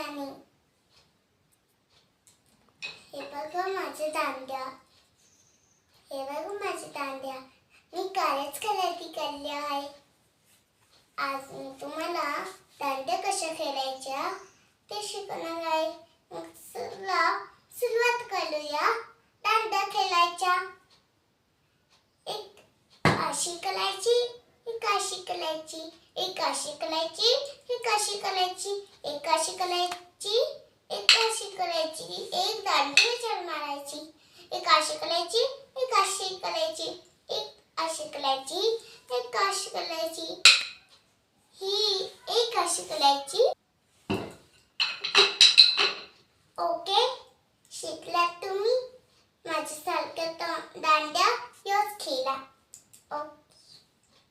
नाही. हे बघा माझे दांड्या. हे बघा माझे दांड्या. मी कायच खरेदी केली आहे? आज मी तुम्हाला दांड्या कशा खेळायच्या ते शिकवणार आहे. मग चला सुरुवात करूया. दांड्या खेळायच्या. एक अशी करायची. करायची एक अशी करायची एक अशी करायची एक अशी करायची एक अशी करायची एक दांडी विचार मारायची एक अशी करायची एक अशी करायची एक अशी करायची एक अशी करायची ही एक अशी करायची ओके शिकलात तुम्ही? माझ्यासारख्या दांड्या योच खेळा ओके.